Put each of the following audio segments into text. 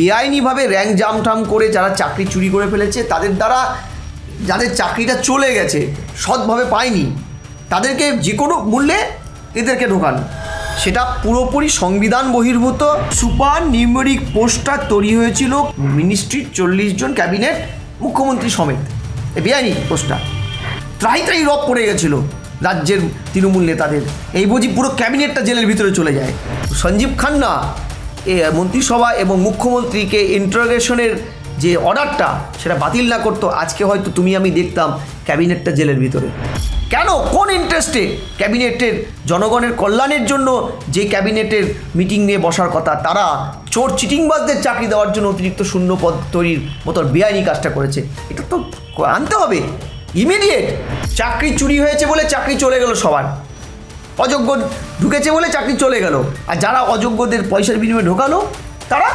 বেআইনিভাবে র্যাঙ্ক জামটাম করে যারা চাকরি চুরি করে ফেলেছে, তাদের দ্বারা যাদের চাকরিটা চলে গেছে, সৎভাবে পায়নি, তাদেরকে যে কোনো মূল্যে এদেরকে ঢোকান। সেটা পুরোপুরি সংবিধান বহির্ভূত। সুপার নিউমেরিক পোস্টার তৈরি হয়েছিল মিনিস্ট্রির চল্লিশ জন ক্যাবিনেট মুখ্যমন্ত্রী সমেত। বেআইনি পোস্টার। ত্রাই ত্রাই রব পড়ে গেছিল রাজ্যের তৃণমূল নেতাদের। এই বুঝি পুরো ক্যাবিনেটটা জেলের ভিতরে চলে যায়। সঞ্জীব খান্না মন্ত্রিসভা এবং মুখ্যমন্ত্রীকে ইন্টারোগেশনের যে অর্ডারটা সেটা বাতিল না করতো, আজকে হয়তো তুমি আমি দেখতাম ক্যাবিনেটটা জেলের ভিতরে। কেন? কোন ইন্টারেস্টে ক্যাবিনেটের জনগণের কল্যাণের জন্য যে ক্যাবিনেটের মিটিং নিয়ে বসার কথা, তারা চোর চিটিংবাজদের চাকরি দেওয়ার জন্য অতিরিক্ত শূন্য পদ তৈরির মতো বেআইনি কাজটা করেছে। এটা তো আনতে হবে। ইমিডিয়েট চাকরি চুরি হয়েছে বলে চাকরি চলে গেল সবার। অযোগ্য ঢুকেছে বলে চাকরি চলে গেল। আর যারা অযোগ্যদের পয়সার বিনিময়ে ঢোকালো, তারা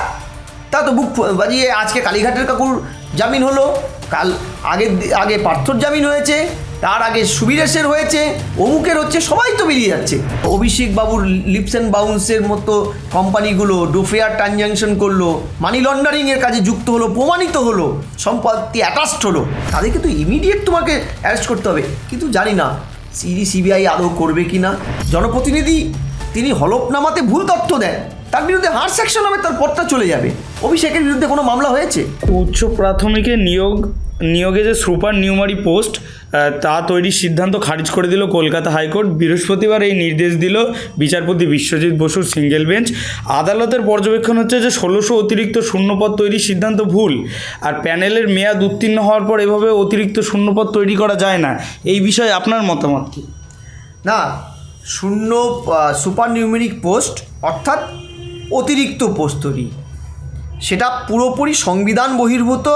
তা তো বুক বাজিয়ে আজকে কালীঘাটের কাকুর জামিন হলো। কাল আগে আগে পার্থর জামিন হয়েছে, তার আগে সুবিরেশের হয়েছে, অমুকের হচ্ছে, সবাই তো বেরিয়ে যাচ্ছে। অভিষেক বাবুর লিপস অ্যান্ড বাউন্সের মতো কোম্পানিগুলো ডোফেয়ার ট্রানজ্যাকশন করল, মানি লন্ডারিংয়ের কাজে যুক্ত হলো, প্রমাণিত হলো, সম্পত্তি অ্যাটাচড হলো। তাদেরকে তো ইমিডিয়েট তোমাকে অ্যারেস্ট করতে হবে। কিন্তু জানি না সিডি সিবিআই আদৌ করবে কি না জনপ্রতিনিধি, তিনি হলফনামাতে ভুল তথ্য দেন। তার বিরুদ্ধে হার সেকশন হবে তার পথটা চলে যাবে। অভিষেকের বিরুদ্ধে কোনো মামলা হয়েছে? উচ্চ প্রাথমিকে নিয়োগ নিয়োগে যে সুপার নিউমারি পোস্ট তা তৈরির সিদ্ধান্ত খারিজ করে দিল কলকাতা হাইকোর্ট। বৃহস্পতিবার এই নির্দেশ দিল বিচারপতি বিশ্বজিৎ বসুর সিঙ্গেল বেঞ্চ। আদালতের পর্যবেক্ষণ হচ্ছে যে ষোলোশো অতিরিক্ত শূন্যপদ তৈরির সিদ্ধান্ত ভুল, আর প্যানেলের মেয়াদ উত্তীর্ণ হওয়ার পর এভাবে অতিরিক্ত শূন্যপদ তৈরি করা যায় না। এই বিষয়ে আপনার মতামত কি? না, শূন্য সুপার নিউমেরিক পোস্ট, অর্থাৎ অতিরিক্ত পোস্ট তৈরি। সেটা পুরোপুরি সংবিধান বহির্ভূত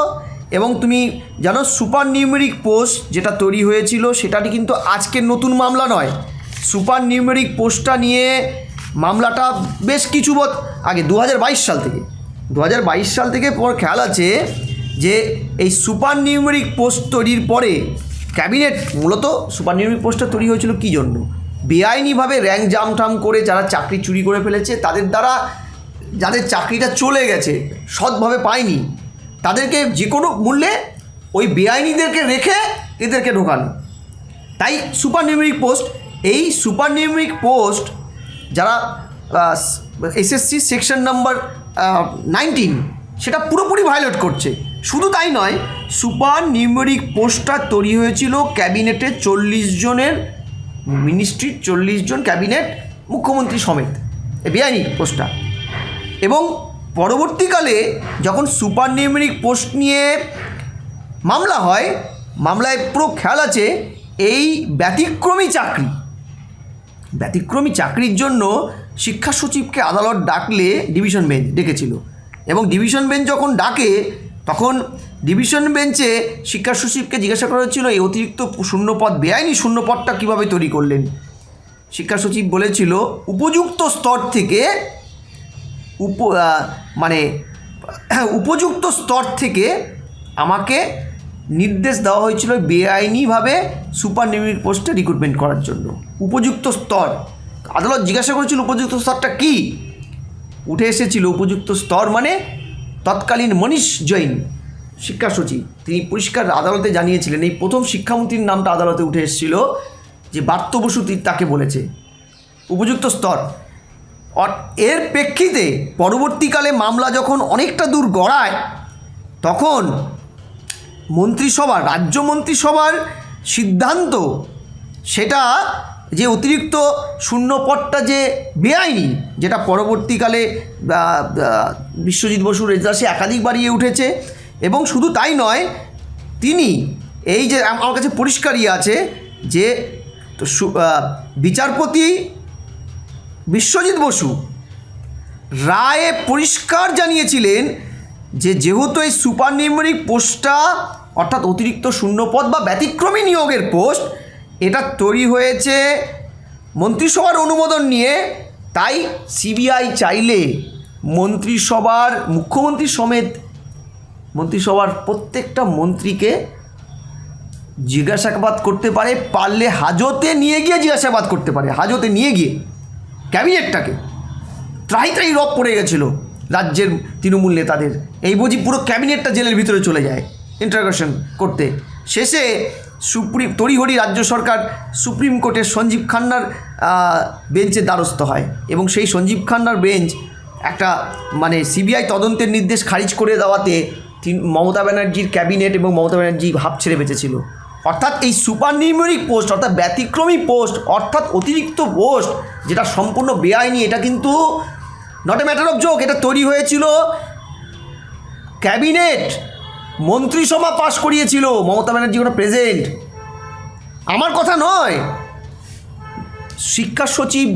এবং তুমি জানো সুপার নিউমেরিক পোস্ট যেটা তৈরি হয়েছিল, সেটাটি কিন্তু আজকের নতুন মামলা নয়। সুপার নিউমেরিক পোস্টটা নিয়ে মামলাটা বেশ কিছু বছর আগে দু হাজার বাইশ সাল থেকে। দু হাজার বাইশ সাল থেকে পর খেয়াল আছে যে এই সুপার নিউমেরিক পোস্ট তৈরির পরে ক্যাবিনেট মূলত সুপার নিউমেরিক পোস্টটা তৈরি হয়েছিল কী জন্য? বেআইনিভাবে র্যাঙ্ক জামটাম করে যারা চাকরি চুরি করে ফেলেছে, তাদের দ্বারা যাদের চাকরিটা চলে গেছে, সৎভাবে পায়নি। তাদেরকে যে কোনো মূল্যে ওই বেআইনিদেরকে রেখে এদেরকে ঢোকানো। তাই সুপার নিউমেরিক পোস্ট, এই সুপার নিউমেরিক পোস্ট যারা এসএসসি সেকশন নাম্বার নাইনটিন, সেটা পুরোপুরি ভায়োলেট করছে। শুধু তাই নয় সুপার নিউমেরিক পোস্টটা তৈরি হয়েছিল ক্যাবিনেটের চল্লিশ জনের, মিনিস্ট্রির চল্লিশ জন ক্যাবিনেট, মুখ্যমন্ত্রী সমেত। বেআইনি পোস্টটা। এবং পরবর্তীকালে যখন সুপার নিউমেরিক পোস্ট নিয়ে মামলা হয়, মামলায় পুরো খেয়াল আছে এই ব্যতিক্রমী চাকরি। ব্যতিক্রমী চাকরির জন্য শিক্ষা সচিবকে আদালত ডাকলে ডিভিশন বেঞ্চ ডেকেছিল এবং ডিভিশন বেঞ্চ যখন ডাকে, তখন ডিভিশন বেঞ্চে শিক্ষা সচিবকে জিজ্ঞাসা করা হচ্ছিল, এই অতিরিক্ত শূন্যপদ বেআইনি শূন্যপদটা কীভাবে তৈরি করলেন? শিক্ষা সচিব বলেছিল, উপযুক্ত স্তর থেকে উপ মানে উপযুক্ত স্তর থেকে আমাকে নির্দেশ দেওয়া হয়েছিল বেআইনিভাবে সুপার নিউমেরিক পোস্টে রিক্রুটমেন্ট করার জন্য। উপযুক্ত স্তর। আদালত জিজ্ঞাসা করেছিল, উপযুক্ত স্তরটা কী? উঠে এসেছিল, উপযুক্ত স্তর মানে তৎকালীন মনীষ জৈন, শিক্ষা সচিব। তিনি পরিষ্কার আদালতে জানিয়েছিলেন। এই প্রথম শিক্ষামন্ত্রীর নামটা আদালতে উঠে এসেছিল যে বার্ত তাকে বলেছে। উপযুক্ত স্তর। এর প্রেক্ষিতে পরবর্তীকালে মামলা যখন অনেকটা দূর গড়ায়, তখন মন্ত্রিসভা, রাজ্য মন্ত্রিসভার সিদ্ধান্ত সেটা যে অতিরিক্ত শূন্যপদটা যে বেআইনি, যেটা পরবর্তীকালে বিশ্বজিৎ বসুর এজলাসে একাধিক বাড়িয়ে উঠেছে এবং শুধু তাই নয়, তিনি এই যে আমার কাছে পরিষ্কারই আছে যে বিচারপতি বিশ্বজিৎ বসু রায়ে পরিষ্কার জানিয়েছিলেন যে যেহেতু এই সুপার নিউমেরিক পোস্টটা, অর্থাৎ অতিরিক্ত শূন্যপদ বা ব্যতিক্রমী নিয়োগের পোস্ট, এটা তৈরি হয়েছে মন্ত্রিসভার অনুমোদন নিয়ে, তাই সিবিআই চাইলে মন্ত্রিসভার, মুখ্যমন্ত্রী সমেত মন্ত্রিসভার প্রত্যেকটা মন্ত্রীকে জিজ্ঞাসাবাদ করতে পারে, পারলে হাজতে নিয়ে গিয়ে জিজ্ঞাসাবাদ করতে পারে, হাজতে নিয়ে গিয়ে। ক্যাবিনেটটাকে ত্রাই ত্রাই রব পড়ে গেছিল রাজ্যের তৃণমূল নেতাদের। এই বুঝি পুরো ক্যাবিনেটটা জেলের ভিতরে চলে যায় ইন্টারগ্রেশন করতে। শেষে সুপ্রিম তড়িঘড়ি রাজ্য সরকার সুপ্রিম কোর্টের সঞ্জীব খান্নার আহ, বেঞ্চের দ্বারস্থ হয় এবং সেই সঞ্জীব খান্নার বেঞ্চ একটা মানে সিবিআই তদন্তের নির্দেশ খারিজ করে দেওয়াতে মমতা ব্যানার্জির ক্যাবিনেট এবং মমতা ব্যানার্জি হাফ ছেড়ে বেঁচেছিল। অর্থাৎ এই সুপার নিউমেরিক পোস্ট, অর্থাৎ ব্যতিক্রমী পোস্ট, অর্থাৎ অতিরিক্ত পোস্ট, যেটা সম্পূর্ণ বেআইনি, এটা কিন্তু not a matter of joke এটা তৈরি হয়েছিল ক্যাবিনেট মন্ত্রিসভা পাশ করিয়েছিল মমতা ব্যানার্জি কোনো প্রেজেন্ট আমার কথা নয়। শিক্ষা সচিব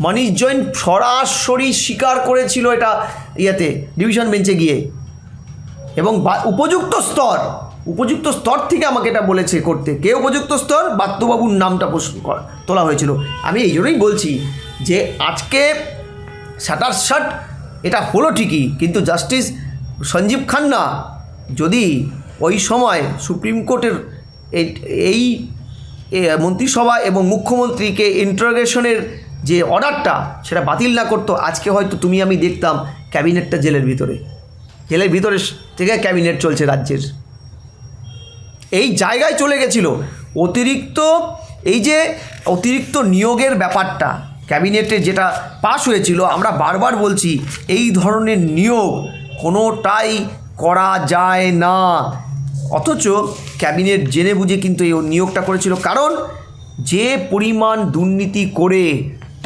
মানিশ জৈন সরাসরি স্বীকার করেছিল এটা ইয়েতে, ডিভিশন বেঞ্চে গিয়ে। এবং উপযুক্ত স্তর। উপযুক্ত স্তর থেকে আমাকে এটা বলেছে করতে। কে উপযুক্ত স্তর? বাত্যবাবুর নামটা প্রশ্ন তোলা হয়েছিল। আমি এই জন্যই বলছি যে আজকে শাটার শাট এটা হলো ঠিকই, কিন্তু জাস্টিস সঞ্জীব খান্না যদি ওই সময় সুপ্রিম কোর্টের এই মন্ত্রিসভা এবং মুখ্যমন্ত্রীকে ইন্টারোগেশনের যে অর্ডারটা সেটা বাতিল না করতো, আজকে হয়তো তুমি আমি দেখতাম ক্যাবিনেটটা জেলের ভিতরে। জেলের ভিতরে থেকে ক্যাবিনেট চলছে রাজ্যের। এই জায়গায় চলে গেছিল। অতিরিক্ত এই যে অতিরিক্ত নিয়োগের ব্যাপারটা, ক্যাবিনেটে যেটা পাশ হয়েছিল, আমরা বারবার বলছি, এই ধরনের নিয়োগ কোনোটাই করা যায় না। অথচ ক্যাবিনেট জেনে বুঝে কিন্তু এই নিয়োগটা করেছিল। কারণ যে পরিমাণ দুর্নীতি করে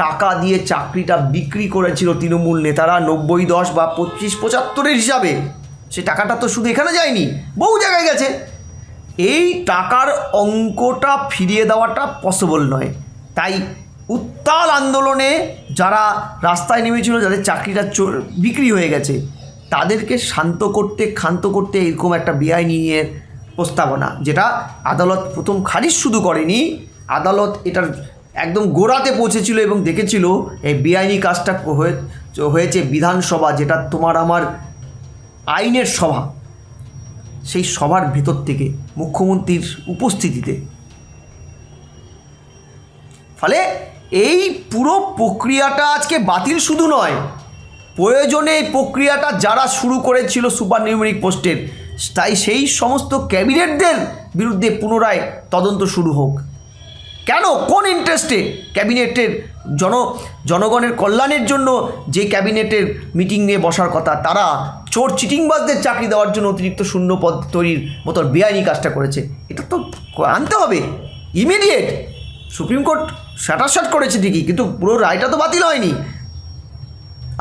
টাকা দিয়ে চাকরিটা বিক্রি করেছিল তৃণমূল নেতারা নব্বই, দশ বা পঁচিশ, পঁচাত্তরের হিসাবে, সে টাকাটা তো শুধু এখানে যায়নি, বহু জায়গায় গেছে। এই টাকার অঙ্কটা ফিরিয়ে দেওয়াটা পসিবল নয়। তাই উত্তাল আন্দোলনে যারা রাস্তায় নেমেছিল, যাদের চাকরিটা বিক্রি হয়ে গেছে, তাদেরকে শান্ত করতে, ক্ষান্ত করতে এরকম একটা নিয়ে প্রস্তাবনা, যেটা আদালত প্রথম খারিজ শুধু করেনি। আদালত এটার একদম গোড়াতে পৌঁছেছিল এবং দেখেছিল, এই বেআইনি কাজটা হয়েছে বিধানসভা, যেটা তোমার আমার আইনের সভা। সেই সভার ভেতর থেকে মুখ্যমন্ত্রীর উপস্থিতিতে। ফলে এই পুরো প্রক্রিয়াটা আজকে বাতিল শুধু নয়, প্রয়োজনে এই প্রক্রিয়াটা যারা শুরু করেছিল সুপার নিউমেরিক পোস্টের, তাই সেই সমস্ত ক্যাবিনেটদের বিরুদ্ধে পুনরায় তদন্ত শুরু হোক। কেন? কোন ইন্টারেস্টে ক্যাবিনেটের জন জনগণের কল্যাণের জন্য যে ক্যাবিনেটের মিটিং নিয়ে বসার কথা, তারা চোর চিটিংবাজদের চাকরি দেওয়ার জন্য অতিরিক্ত শূন্য পদ তৈরির মতো বেআইনি কাজটা করেছে। এটা তো আনতে হবে। ইমিডিয়েট সুপ্রিম কোর্ট স্যাটারশাট করেছে ঠিকই, কিন্তু পুরো রায়টা তো বাতিল হয়নি।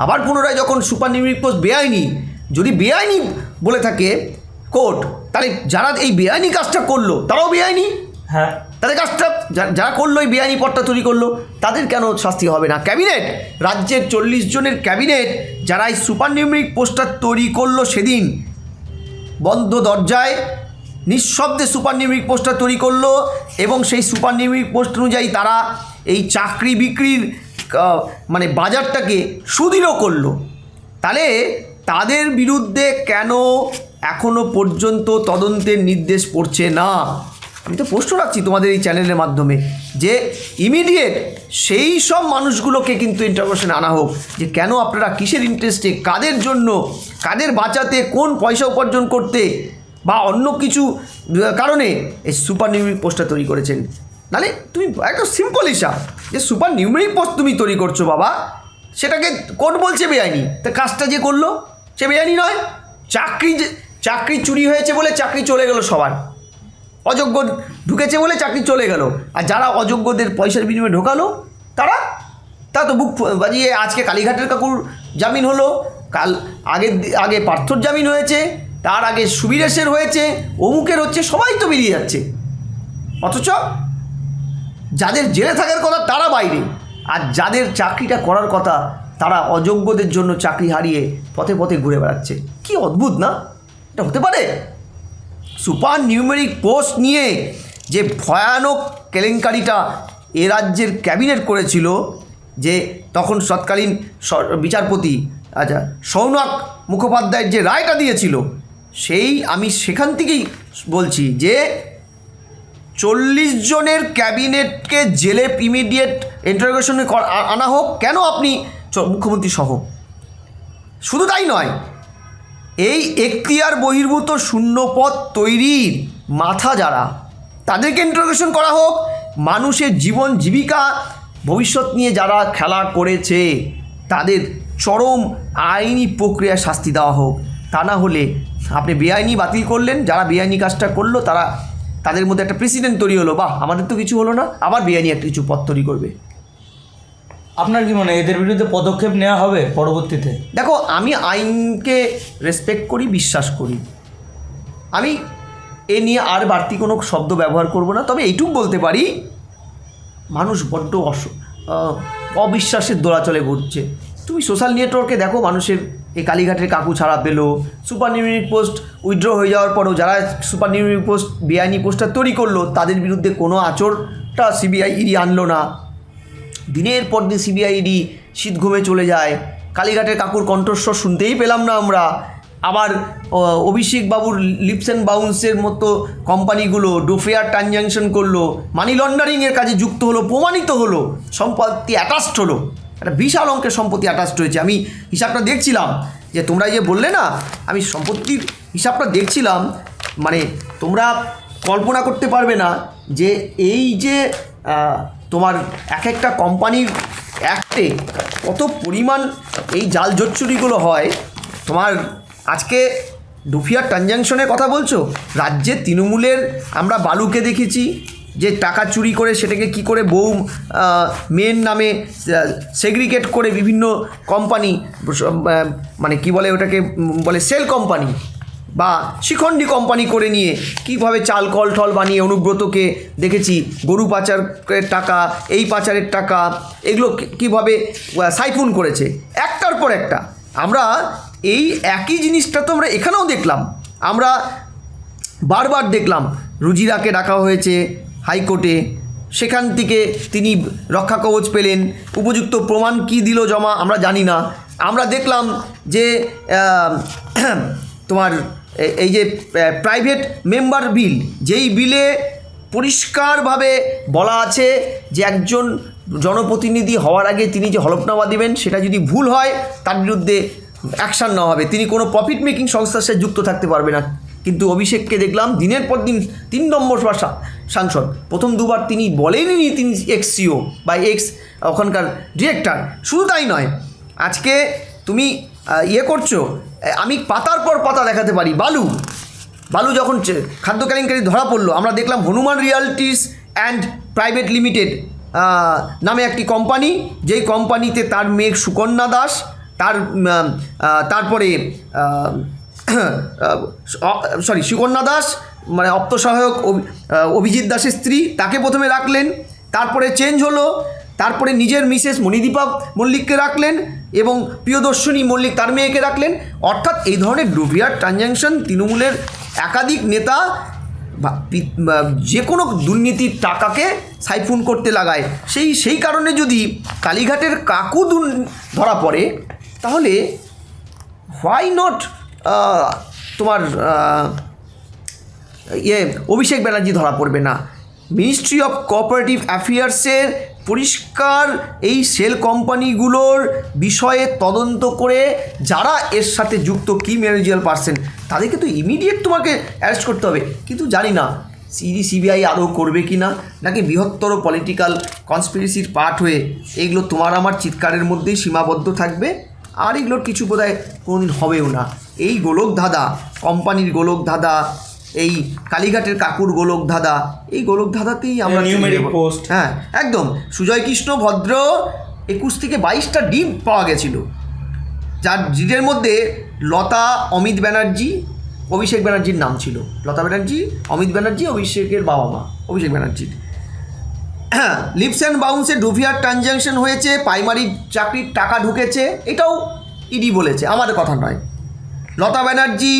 আবার পুনরায় যখন সুপার নিউমেরিক পোস্ট বেআইনি, যদি বেআইনি বলে থাকে কোর্ট, তাহলে যারা এই বেআইনি কাজটা করল, তারাও বেআইনি? হ্যাঁ। তাদের কাজটা যারা করল এই বেআইনি পদটা তৈরি করল, তাদের কেন শাস্তি হবে না? ক্যাবিনেট, রাজ্যের চল্লিশ জনের ক্যাবিনেট যারা এই সুপার নিউমেরিক পোস্টার তৈরি করল সেদিন, বন্ধ দরজায় নিঃশব্দে সুপার নিউমেরিক পোস্টার তৈরি করল এবং সেই সুপার নিউমেরিক পোস্ট অনুযায়ী তারা এই চাকরি বিক্রির মানে বাজারটাকে সুদৃঢ় করল। তাহলে তাদের বিরুদ্ধে কেন এখনও পর্যন্ত তদন্তের নির্দেশ পড়ছে না? আমি তো পোস্টও রাখছি তোমাদের এই চ্যানেলের মাধ্যমে যে ইমিডিয়েট সেই সব মানুষগুলোকে কিন্তু ইন্টারভেশনে আনা হোক। যে কেন আপনারা কিসের ইন্টারেস্টে কাদের জন্য, কাদের বাঁচাতে, কোন পয়সা উপার্জন করতে, বা অন্য কিছু কারণে এই সুপার নিউমেরিক পোস্টটা তৈরি করেছেন। নালে তুমি একদম সিম্পল হিসাব, যে সুপার নিউমেরিক পোস্ট তুমি তৈরি করছ বাবা, সেটাকে কোর্ট বলছে বেআইনি। তা কাজটা যে করল, সে বেআইনি নয়, চাকরি যে, চাকরি চুরি হয়েছে বলে চাকরি চলে গেল সবার। অযোগ্য ঢুকেছে বলে চাকরি চলে গেল। আর যারা অযোগ্যদের পয়সার বিনিময়ে ঢোকালো, তারা, তা তো বুক বাজিয়ে আজকে কালীঘাটের কাকুর জামিন হলো। কাল আগের আগে পার্থর জামিন হয়েছে, তার আগে সুবিরেশের হয়েছে, অমুকের হচ্ছে, সবাই তো বেরিয়ে যাচ্ছে। অথচ যাদের জেলে থাকার কথা, তারা বাইরে। আর যাদের চাকরিটা করার কথা, তারা অযোগ্যদের জন্য চাকরি হারিয়ে পথে পথে ঘুরে বেড়াচ্ছে। কি অদ্ভুত না? এটা হতে পারে? সুপার নিউমেরিক পোস্ট নিয়ে যে ভয়ানক কেলেঙ্কারিটা এ রাজ্যের ক্যাবিনেট করেছিল যে তখন তৎকালীন বিচারপতি আচ্ছা সৌনক মুখোপাধ্যায়ের যে রায়টা দিয়েছিল, সেই আমি সেখান থেকেই বলছি যে চল্লিশ জনের ক্যাবিনেটকে জেলে ইমিডিয়েট ইন্টারোগেশনে আনা হোক। কেন আপনি মুখ্যমন্ত্রী সহ? শুধু তাই নয় এই এখতিয়ার বহির্ভূত শূন্যপদ তৈরির মাথা যারা, তাদেরকে ইন্টারোগেশন করা হোক। মানুষের জীবন জীবিকা, ভবিষ্যৎ নিয়ে যারা খেলা করেছে, তাদের চরম আইনি প্রক্রিয়া শাস্তি দেওয়া হোক। তা না হলে আপনি বেআইনি বাতিল করলেন, যারা বেআইনি কাজটা করল, তারা তাদের মধ্যে একটা প্রেসিডেন্ট তৈরি হলো। বাহ, আমাদের তো কিছু হলো না, আবার বেআইনি একটা কিছু পথ তৈরি করবে। আপনার কি মনে হয় এদের বিরুদ্ধে পদক্ষেপ নেওয়া হবে পরবর্তীতে? দেখো, আমি আইনকে রেসপেক্ট করি, বিশ্বাস করি। আমি এ নিয়ে আর বাড়তি কোনো শব্দ ব্যবহার করব না, তবে এইটুকু বলতে পারি, মানুষ বড্ড অস অবিশ্বাসের দোলাচলে ঘুরছে। তুমি সোশ্যাল নেটওয়ার্কে দেখো, মানুষের এই কালীঘাটের কাকু ছাড়া পেল সুপার নিউমেরিক পোস্ট উইথড্র হয়ে যাওয়ার পরেও যারা সুপার নিউমেরিক পোস্ট বেআইনি পোস্টটা তৈরি করল, তাদের বিরুদ্ধে কোনো আচরটা সিবিআই ইডি আনলো না। দিনের পর দিন সিবিআইডি শীত ঘুমে চলে যায়। কালীঘাটের কাকুর কণ্ঠস্বর শুনতেই পেলাম না আমরা। আবার অভিষেক বাবুর লিপস অ্যান্ড বাউন্সের মতো কোম্পানিগুলো ডোফেয়ার ট্রানজ্যাকশন করল। মানি লন্ডারিংয়ের কাজে যুক্ত হলো, প্রমাণিত হলো, সম্পত্তি অ্যাটাচড হলো। একটা বিশাল অঙ্কের সম্পত্তি অ্যাটাচড হয়েছে। আমি হিসাবটা দেখছিলাম যে তোমরা যে বললে না, আমি সম্পত্তির হিসাবটা দেখছিলাম মানে তোমরা কল্পনা করতে পারবে না যে এই যে তোমার এক একটা কোম্পানির অ্যাক্টে কত পরিমাণ এই জাল জোচ্চুরিগুলো হয়? তোমার আজকে ডুফিয়ার ট্রানজাকশনের কথা বলছো? রাজ্যে তৃণমূলের আমরা বালুকে দেখেছি, যে টাকা চুরি করে সেটাকে কি করে বউ মেয়ের নামে সেগ্রিগেট করে বিভিন্ন কোম্পানি মানে কি বলে ওটাকে বলে সেল কোম্পানি। বা শিখণ্ডী কোম্পানি করে নিয়ে কীভাবে চাল, কল টল বানিয়ে অনুব্রতকে দেখেছি। গরু পাচারের টাকা, এই পাচারের টাকা, এগুলো কীভাবে সাইফুন করেছে। একটার পর একটা। আমরা এই একই জিনিসটা তো আমরা এখানেও দেখলাম। আমরা বারবার দেখলাম। রুজিরাকে ডাকা হয়েছে হাইকোর্টে। সেখান থেকে তিনি রক্ষা কবচ পেলেন। উপযুক্ত প্রমাণ কি দিল জমা আমরা জানি না। আমরা দেখলাম যে তোমার এই যে প্রাইভেট মেম্বার বিল যেই বিলে পরিষ্কারভাবে বলা আছে যে একজন জনপ্রতিনিধি হওয়ার আগে তিনি যে হলফনামা দেবেন, সেটা যদি ভুল হয়, তার বিরুদ্ধে অ্যাকশান নেওয়া হবে। তিনি কোনো প্রফিট মেকিং সংস্থার সাথে যুক্ত থাকতে পারবে না। কিন্তু অভিষেককে দেখলাম, দিনের পর দিন তিন নম্বর সাংসদ। প্রথম দুবার তিনি বলেননি তিনি এক্স সিও বা এক্স ওখানকার ডিরেক্টর শুধু তাই নয়, আজকে তুমি ইয়ে করছ আমি পাতার পর পাতা দেখাতে পারি। বালু। বালু যখন খাদ্য কেলেঙ্কারি ধরা পড়ল, আমরা দেখলাম Hanuman realities and private limited নামে একটি কোম্পানি যেই কোম্পানিতে তার মেয়ে সুকন্যা দাস, তার তারপরে সরি সুকন্যা দাস মানে অপ্ত সহায়ক অভিজিৎ দাসের স্ত্রী, তাকে প্রথমে রাখলেন। তারপরে চেঞ্জ হলো। তারপরে নিজের মিসেস মণিদীপা মল্লিককে রাখলেন। এবং প্রিয়দর্শনী মল্লিক তার মেয়েকে রাখলেন। অর্থাৎ এই ধরনের ডুবিয়ার ট্রানজ্যাকশন তৃণমূলের একাধিক নেতা যে কোনো দুর্নীতির টাকাকে সাইফুন করতে লাগায়। সেই সেই কারণে যদি কালীঘাটের কাকু ধরা পড়ে, তাহলে হোয়াই নট তোমার ইয়ে অভিষেক ব্যানার্জি ধরা পড়বে না? মিনিস্ট্রি অফ কোঅপারেটিভ অ্যাফেয়ার্সের পরিষ্কার এই সেল কোম্পানিগুলোর বিষয়ে তদন্ত করে যারা এর সাথে যুক্ত কি ম্যানেজিয়াল পার্সেন তাদেরকে তো ইমিডিয়েট তোমাকে অ্যারেস্ট করতে হবে। কিন্তু জানি না, সিডি, সিবিআই আদৌ করবে কি না, নাকি বৃহত্তর পলিটিক্যাল কনস্পিরেসির পার্ট হয়ে এগুলো তোমার আমার চিৎকারের মধ্যেই সীমাবদ্ধ থাকবে, আর এগুলোর কিছু বোধহয় কোনোদিন হবেও না। এই গোলক ধাঁধা কোম্পানির গোলক ধাঁধা এই কালীঘাটের কাকুর গোলক ধাঁধা এই গোলক ধাঁধাতেই আমরা হ্যাঁ একদম। সুজয় কৃষ্ণ ভদ্র একুশ থেকে বাইশটা ডিম পাওয়া গেছিল। যার ডিটের মধ্যে লতা অমিত ব্যানার্জি অভিষেক ব্যানার্জির নাম ছিল। লতা ব্যানার্জি অমিত ব্যানার্জি অভিষেকের বাবা মা অভিষেক ব্যানার্জির। লিপস অ্যান্ড বাউন্সে ডুভিয়ার ট্রানজ্যাকশন হয়েছে প্রাইমারি চাকরির টাকা ঢুকেছে এটাও ইডি বলেছে আমাদের কথা নয়। লতা ব্যানার্জি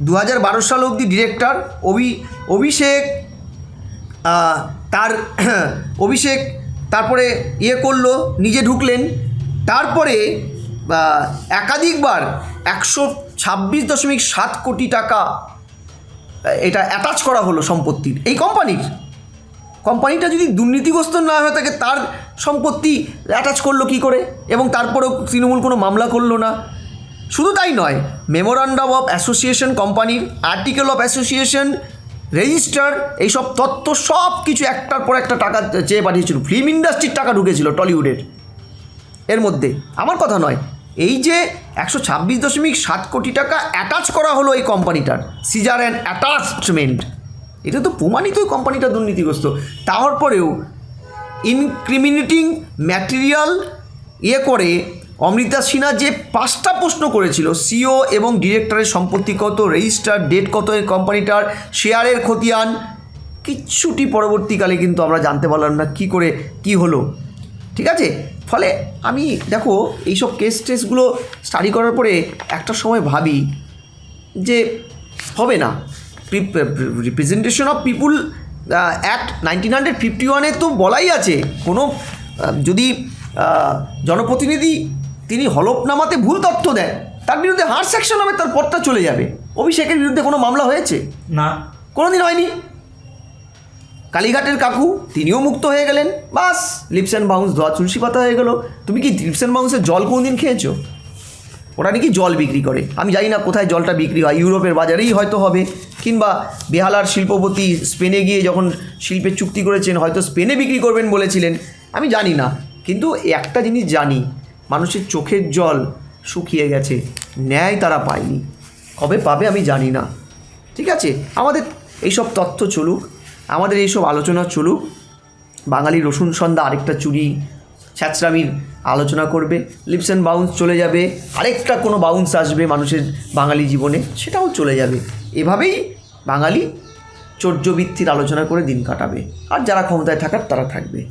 দু হাজার বারো সাল অবধি ডিরেক্টর অভি, অভিষেক তার, অভিষেক তারপরে ইয়ে করল, নিজে ঢুকলেন। তারপরে একাধিকবার একশো ছাব্বিশ দশমিক সাত কোটি টাকা, এটা অ্যাটাচ করা হলো সম্পত্তির। এই কোম্পানির কোম্পানিটা যদি দুর্নীতিগ্রস্ত না হয়ে থাকে তার সম্পত্তি অ্যাটাচ করল কি করে? এবং তারপরেও তৃণমূল কোনো মামলা করল না। শুধু তাই নয় মেমোরান্ডাম অফ অ্যাসোসিয়েশন কোম্পানির আর্টিকেল অফ অ্যাসোসিয়েশন রেজিস্টার এইসব তত্ত্ব সব কিছু একটার পর একটা টাকা চেয়ে পাঠিয়েছিল। ফিল্ম ইন্ডাস্ট্রির টাকা ঢুকেছিল টলিউডের এর মধ্যে। আমার কথা নয়, এই যে একশো ছাব্বিশ দশমিক সাত কোটি টাকা অ্যাটাচ করা হলো এই কোম্পানিটার সিজার অ্যান্ড অ্যাটাচমেন্ট এটা তো প্রমাণিত ওই কোম্পানিটা দুর্নীতিগ্রস্ত। তারপরেও ইনক্রিমিনেটিং ম্যাটেরিয়াল ইয়ে করে অমৃতা সিনহা যে পাঁচটা প্রশ্ন করেছিল, সিও এবং ডিরেক্টরের সম্পত্তি কত, রেজিস্টার ডেট কত এই কোম্পানিটার শেয়ারের খতিয়ান কিচ্ছুটি পরবর্তীকালে কিন্তু আমরা জানতে পারলাম না কি করে কি হলো। ঠিক আছে? ফলে আমি, দেখো, এইসব কেস টেসগুলো স্টাডি করার পরে একটা সময় ভাবি যে হবে না। Representation of people act nineteen hundred fifty ওয়ানে তো বলাই আছে, কোনো যদি জনপ্রতিনিধি তিনি হলফনামাতে ভুল তথ্য দেন। তার বিরুদ্ধে হার্স অ্যাকশন হবে তার পথটা চলে যাবে। অভিষেকের বিরুদ্ধে কোনো মামলা হয়েছে? না। কোনো দিন হয়নি? কালীঘাটের কাকু তিনিও মুক্ত হয়ে গেলেন। বাস লিপস অ্যান্ড বাউন্স ধোয়া তুলসী পাতা হয়ে গেল। তুমি কি লিপস অ্যান্ড বাউন্সের জল কোনো দিন খেয়েছো? ওরা নাকি জল বিক্রি করে। আমি জানি না কোথায় জলটা বিক্রি হয় ইউরোপের বাজারেই হয়তো হবে। কিংবা বেহালার শিল্পপতি স্পেনে গিয়ে যখন শিল্পের চুক্তি করেছেন হয়তো স্পেনে বিক্রি করবেন বলেছিলেন। আমি জানি না। কিন্তু একটা জিনিস জানি মানুষের চোখের জল শুকিয়ে গেছে। ন্যায় তারা পায়নি। কবে পাবে আমি জানি না। ঠিক আছে? আমাদের এইসব তথ্য চলুক, আমাদের এইসব আলোচনা চলুক। বাঙালি রসুন সন্ধ্যা আরেকটা চুরি, ছ্যাঁচড়ামির আলোচনা করবে লিপস অ্যান্ড বাউন্স চলে যাবে, আরেকটা কোনো বাউন্স আসবে মানুষের বাঙালি জীবনে, সেটাও চলে যাবে। এভাবেই বাঙালি চর্যবৃত্তির আলোচনা করে দিন কাটাবে। আর যারা ক্ষমতায় থাকার, তারা থাকবে।